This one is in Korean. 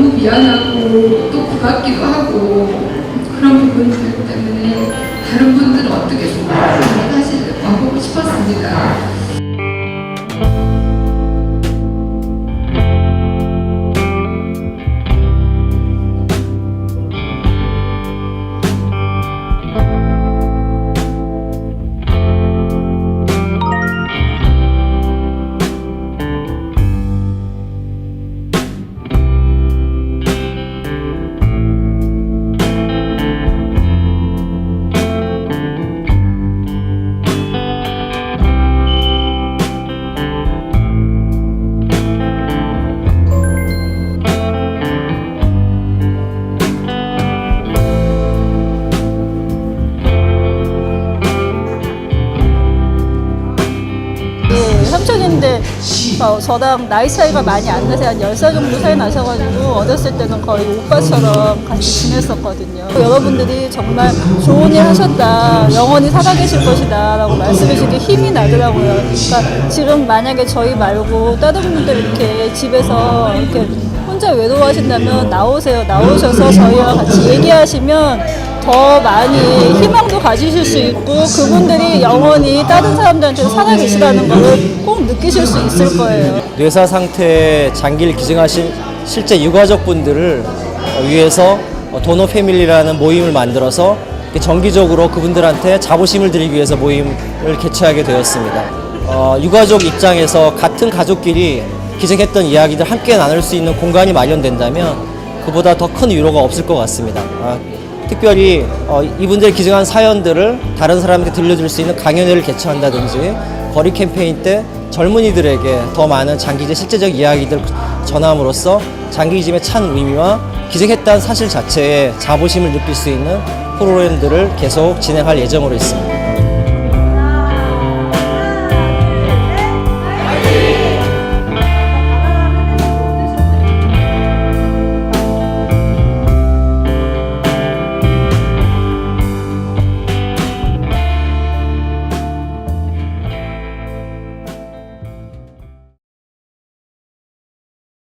미안하고 또 고맙기도 하고 그런 부분들 때문에 다른 분들은 어떻게 와보고 싶었습니다. 어, 저랑 나이 차이가 많이 안 나서 한 10살 정도 차이 나셔가지고 어렸을 때는 거의 오빠처럼 같이 지냈었거든요. 여러분들이 정말 좋은 일 하셨다, 영원히 살아계실 것이다 라고 말씀해 주시기 힘이 나더라고요. 그러니까 지금 만약에 저희 말고 다른 분들 이렇게 집에서 이렇게 혼자 외로워하신다면 나오세요. 나오셔서 저희와 같이 얘기하시면 더 많이 희망도 가지실 수 있고 그분들이 영원히 다른 사람들한테 살아 계시다는 것을 꼭 느끼실 수 있을 거예요. 뇌사 상태에 장기를 기증하신 실제 유가족 분들을 어, 위해서 어, 도노 패밀리라는 모임을 만들어서 정기적으로 그분들한테 자부심을 드리기 위해서 모임을 개최하게 되었습니다. 어, 유가족 입장에서 같은 가족끼리 기증했던 이야기들 함께 나눌 수 있는 공간이 마련된다면 그보다 더 큰 위로가 없을 것 같습니다. 아, 특별히 어, 이분들이 기증한 사연들을 다른 사람에게 들려줄 수 있는 강연회를 개최한다든지 거리 캠페인 때 젊은이들에게 더 많은 장기제 실제적 이야기들 전함으로써 장기이즘의 찬 의미와 기증했다는 사실 자체에 자부심을 느낄 수 있는 프로그램들을 계속 진행할 예정으로 있습니다.